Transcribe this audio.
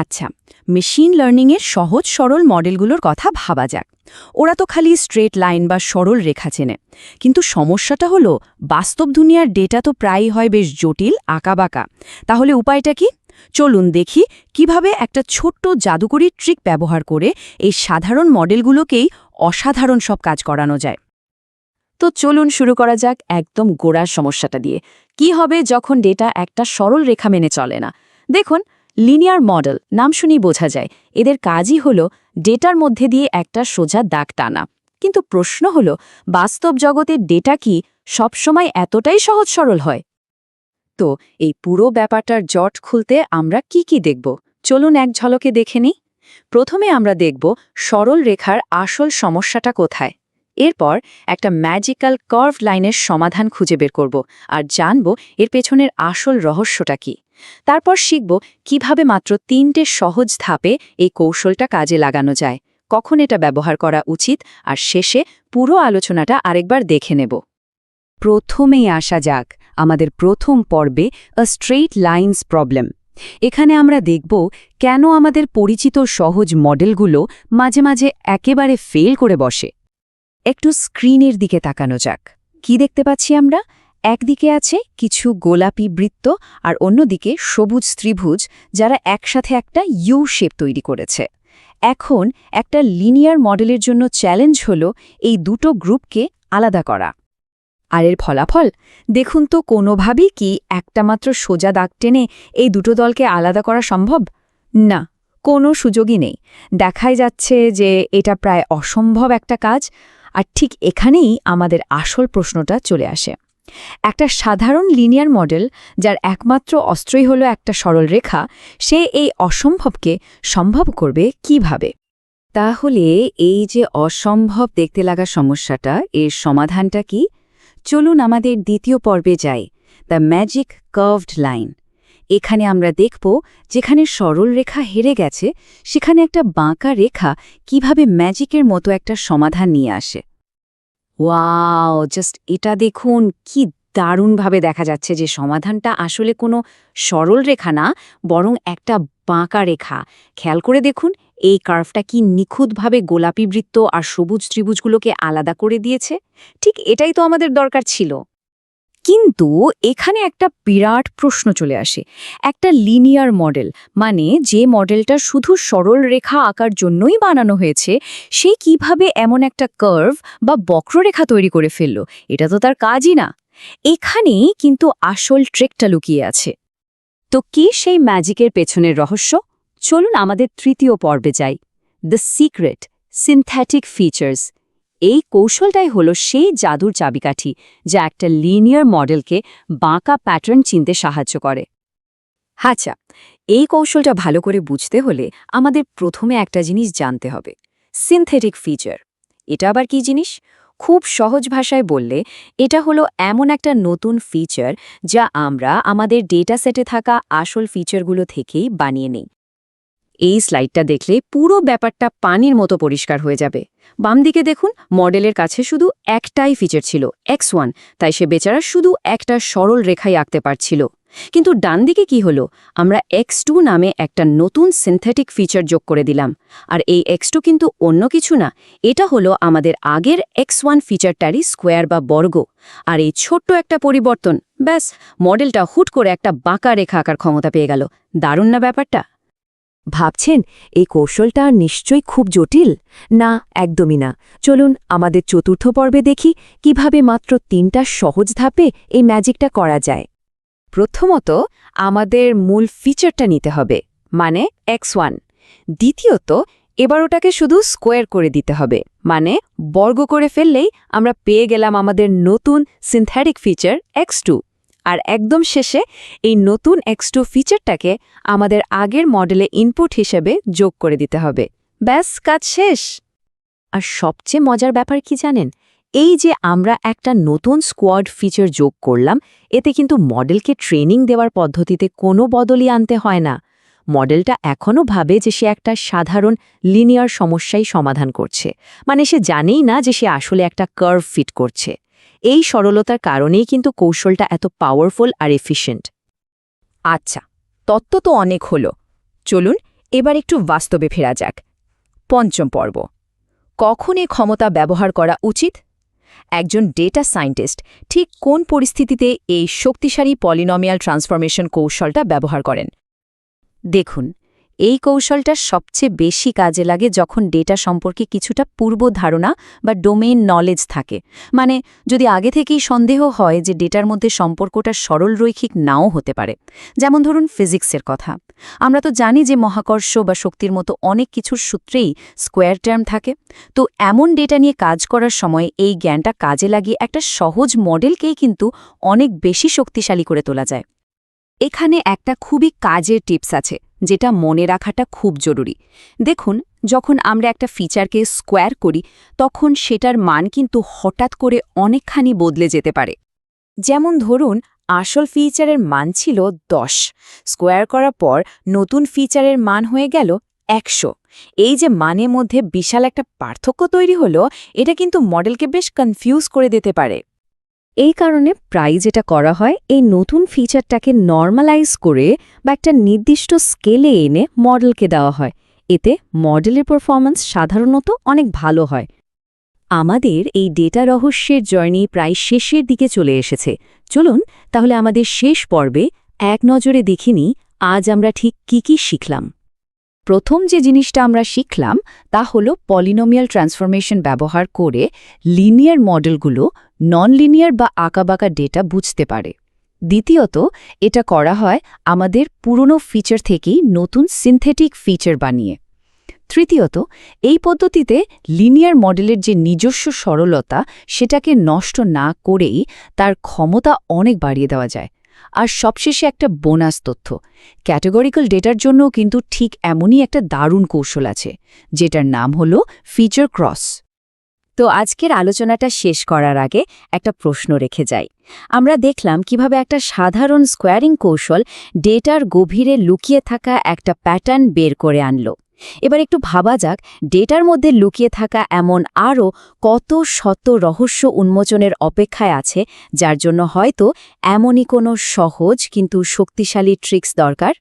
আচ্ছা মেশিন লার্নিংয়ের সহজ সরল মডেলগুলোর কথা ভাবা যাক। ওরা তো খালি স্ট্রেট লাইন বা সরল রেখা চেনে। কিন্তু সমস্যাটা হলো, বাস্তব দুনিয়ার ডেটা তো প্রায়ই হয় বেশ জটিল, আঁকাবাঁকা। তাহলে উপায়টা কি? চলুন দেখি কীভাবে একটা ছোট্ট জাদুকরি ট্রিক ব্যবহার করে এই সাধারণ মডেলগুলোকেই অসাধারণ সব কাজ করানো যায়। তো চলুন শুরু করা যাক একদম গোড়ার সমস্যাটা দিয়ে। কি হবে যখন ডেটা একটা সরল রেখা মেনে চলে না? দেখুন লিনিয়ার মডেল, নাম শুনেই বোঝা যায়। এদের কাজই হলো ডেটার মধ্যে দিয়ে একটা সোজা দাগ টানা। কিন্তু প্রশ্ন হলো, বাস্তব জগতের ডেটা কি সবসময় এতটাই সহজ সরল হয়? তো, এই পুরো ব্যাপারটার জট খুলতে আমরা কি কি দেখব? চলুন এক ঝলকে দেখে নিই। প্রথমে আমরা দেখব সরল রেখার আসল সমস্যাটা কোথায়। এরপর একটা ম্যাজিক্যাল কার্ভ লাইনের সমাধান খুঁজে বের করব আর জানব এর পেছনের আসল রহস্যটা কি। তারপর শিখব কীভাবে মাত্র তিনটে সহজ ধাপে এই কৌশলটা কাজে লাগানো যায়, কখন এটা ব্যবহার করা উচিত আর শেষে পুরো আলোচনাটা আরেকবার দেখে নেব। প্রথমেই আসা যাক আমাদের প্রথম পর্বে আ স্ট্রেইট লাইন্স প্রবলেম এখানে আমরা দেখব কেন আমাদের পরিচিত সহজ মডেলগুলো মাঝে মাঝে একেবারে ফেল করে বসে। একটু স্ক্রিনের দিকে তাকানো যাক। কি দেখতে পাচ্ছি আমরা? একদিকে আছে কিছু গোলাপি বৃত্ত আর অন্যদিকে সবুজ ত্রিভুজ যারা একসাথে একটা ইউ শেপ তৈরি করেছে। এখন একটা লিনিয়ার মডেলের জন্য চ্যালেঞ্জ হল এই দুটো গ্রুপকে আলাদা করা। আর এর ফলাফল? দেখুন তো কোনোভাবেই কি একটা মাত্র সোজা দাগ টেনে এই দুটো দলকে আলাদা করা সম্ভব? না, কোনো সুযোগই নেই। দেখাই যাচ্ছে যে এটা প্রায় অসম্ভব একটা কাজ। আর ঠিক এখানেই আমাদের আসল প্রশ্নটা চলে আসে। একটা সাধারণ লিনিয়ার মডেল, যার একমাত্র অস্ত্রই হলো একটা সরল রেখা, সে এই অসম্ভবকে সম্ভব করবে কীভাবে? তাহলে এই যে অসম্ভব দেখতে লাগা সমস্যাটা, এর সমাধানটা কি? চলুন আমাদের দ্বিতীয় পর্বে যাই, দ্য ম্যাজিক কার্ভড লাইন। এখানে আমরা দেখব, যেখানে সরল রেখা হেরে গেছে, সেখানে একটা বাঁকা রেখা কীভাবে ম্যাজিকের মতো একটা সমাধান নিয়ে আসে। ওয়াও, জাস্ট এটা দেখুন, কি দারুণভাবে দেখা যাচ্ছে যে সমাধানটা আসলে কোনো সরল রেখা না, বরং একটা বাঁকা রেখা। খেয়াল করে দেখুন, এই কার্ভটা কি নিখুঁতভাবে গোলাপি বৃত্ত আর সবুজ ত্রিভুজগুলোকে আলাদা করে দিয়েছে। ঠিক এটাই তো আমাদের দরকার ছিল। কিন্তু এখানে একটা বিরাট প্রশ্ন চলে আসে। একটা লিনিয়ার মডেল মানে যে মডেলটা শুধু সরল রেখা আঁকার জন্যই বানানো হয়েছে, সে কীভাবে এমন একটা কার্ভ বা বক্ররেখা তৈরি করে ফেলল, এটা তো তার কাজই না। এখানেই কিন্তু আসল ট্রেকটা লুকিয়ে আছে। তো কি সেই ম্যাজিকের পেছনের রহস্য? চলুন আমাদের তৃতীয় পর্বে যাই। দ্য সিক্রেট সিনথেটিক ফিচার্স এই কৌশলটাই হলো সেই জাদুর চাবিকাঠি, যা একটা লিনিয়ার মডেলকে বাঁকা প্যাটার্ন চিনতে সাহায্য করে। আচ্ছা এই কৌশলটা ভালো করে বুঝতে হলে আমাদের প্রথমে একটা জিনিস জানতে হবে সিনথেটিক ফিচার এটা আবার কি জিনিস? খুব সহজ ভাষায় বললে, এটা হলো এমন একটা নতুন ফিচার যা আমরা আমাদের ডেটা সেটে থাকা আসল ফিচারগুলো থেকেই বানিয়ে নেই। এই স্লাইডটা দেখলে পুরো ব্যাপারটা পানির মতো পরিষ্কার হয়ে যাবে। বাম দিকে দেখুন, মডেলের কাছে শুধু একটাই ফিচার ছিল এক্স ওয়ান তাই সে বেচারা শুধু একটা সরল রেখাই আঁকতে পারছিল। কিন্তু ডান দিকে কি হলো? আমরা এক্স টু নামে একটা নতুন সিনথেটিক ফিচার যোগ করে দিলাম। আর এই এক্স টু কিন্তু অন্য কিছু না, এটা হলো আমাদের আগের এক্স ওয়ান ফিচারটারই স্কোয়ার বা বর্গ। আর এই ছোট্ট একটা পরিবর্তন, ব্যাস, মডেলটা হুট করে একটা বাঁকা রেখা আঁকার ক্ষমতা পেয়ে গেল। দারুণ না ব্যাপারটা? ভাবছেন, এই কৌশলটা নিশ্চয়ই খুব জটিল? না, একদমই না। চলুন আমাদের চতুর্থ পর্বে দেখি কীভাবে মাত্র তিনটা সহজ ধাপে এই ম্যাজিকটা করা যায়। প্রথমত, আমাদের মূল ফিচারটা নিতে হবে মানে এক্স ওয়ান। দ্বিতীয়ত, এবার ওটাকে শুধু স্কোয়ার করে দিতে হবে মানে বর্গ করে ফেললেই আমরা পেয়ে গেলাম আমাদের নতুন সিনথেটিক ফিচার এক্স টু। আর একদম শেষে এই নতুন এক্স ফিচারটাকে আমাদের আগের মডেলে ইনপুট হিসেবে যোগ করে দিতে হবে। ব্যাস, কাজ শেষ। আর সবচেয়ে মজার ব্যাপার কি জানেন? এই যে আমরা একটা নতুন স্কোয়াড ফিচার যোগ করলাম, এতে কিন্তু মডেলকে ট্রেনিং দেওয়ার পদ্ধতিতে কোনো বদলই আনতে হয় না। মডেলটা এখনও ভাবে যে সে একটা সাধারণ লিনিয়ার সমস্যাই সমাধান করছে। মানে সে জানেই না যে সে আসলে একটা কার্ভ ফিট করছে। এই সরলতার কারণেই কিন্তু কৌশলটা এত পাওয়ারফুল আর এফিশিয়েন্ট আচ্ছা তত্ত্ব তো অনেক হলো। চলুন এবার একটু বাস্তবে ফেরা যাক। পঞ্চম পর্ব। কখন এ ক্ষমতা ব্যবহার করা উচিত? একজন ডেটা সায়েন্টিস্ট ঠিক কোন পরিস্থিতিতে এই শক্তিশালী পলিনমিয়াল ট্রান্সফরমেশন কৌশলটা ব্যবহার করেন? দেখুন এই কৌশলটা সবচেয়ে বেশি কাজে লাগে যখন ডেটা সম্পর্কে কিছুটা পূর্ব ধারণা বা ডোমেইন নলেজ থাকে। মানে যদি আগে থেকেই সন্দেহ হয় যে ডেটার মধ্যে সম্পর্কটা সরল রৈখিক নাও হতে পারে, যেমন ধরুন ফিজিক্সের কথা। আমরা তো জানি যে মহাকর্ষ বা শক্তির মতো অনেক কিছুর সূত্রেই স্কোয়ার টার্ম থাকে। তো এমন ডেটা নিয়ে কাজ করার সময় এই জ্ঞানটা কাজে লাগিয়ে একটা সহজ মডেলকেই কিন্তু অনেক বেশি শক্তিশালী করে তোলা যায়। এখানে একটা খুবই কাজের টিপস আছে। যেটা মনে রাখাটা খুব জরুরি। দেখুন, যখন আমরা একটা ফিচারকে স্কোয়ার করি, তখন সেটার মান কিন্তু হঠাৎ করে অনেকখানি বদলে যেতে পারে। যেমন ধরুন, আসল ফিচারের মান ছিল দশ। স্কোয়ার করার পর নতুন ফিচারের মান হয়ে গেল একশো। এই যে মানের মধ্যে বিশাল একটা পার্থক্য তৈরি হলো, এটা কিন্তু মডেলকে বেশ কনফিউজ করে দিতে পারে। এই কারণে প্রায় যেটা করা হয়, এই নতুন ফিচারটাকে নর্মালাইজ করে বা একটা নির্দিষ্ট স্কেলে এনে মডেলকে দেওয়া হয়। এতে মডেলের পারফরম্যান্স সাধারণত অনেক ভালো হয়। আমাদের এই ডেটা রহস্যের জার্নি প্রায় শেষের দিকে চলে এসেছে। চলুন তাহলে আমাদের শেষ পর্বে এক নজরে দেখিনি আজ আমরা ঠিক কি কি শিখলাম। প্রথম যে জিনিসটা আমরা শিখলাম, তা হল পলিনোমিয়াল ট্রান্সফরমেশন ব্যবহার করে লিনিয়ার মডেলগুলো নন লিনিয়ার বা আঁকাবাঁকা ডেটা বুঝতে পারে। দ্বিতীয়ত, এটা করা হয় আমাদের পুরনো ফিচার থেকেই নতুন সিনথেটিক ফিচার বানিয়ে। তৃতীয়ত, এই পদ্ধতিতে লিনিয়ার মডেলের যে নিজস্ব সরলতা, সেটাকে নষ্ট না করেই তার ক্ষমতা অনেক বাড়িয়ে দেওয়া যায়। আর সবশেষে একটা বোনাস তথ্য ক্যাটেগরিক্যাল ডেটার জন্য কিন্তু ঠিক এমনই একটা দারুণ কৌশল আছে, যেটার নাম হল ফিচার ক্রস তো আজকের আলোচনাটা শেষ করার আগে একটা প্রশ্ন রেখে যাই। আমরা দেখলাম কীভাবে একটা সাধারণ স্কোয়ারিং কৌশল ডেটার গভীরে লুকিয়ে থাকা একটা প্যাটার্ন বের করে আনলো। এবার একটু ভাবা যাক, ডেটার মধ্যে লুকিয়ে থাকা এমন আরও কত শত রহস্য উন্মোচনের অপেক্ষায় আছে, যার জন্য হয়তো এমনই কোনো সহজ কিন্তু শক্তিশালী ট্রিক্স দরকার?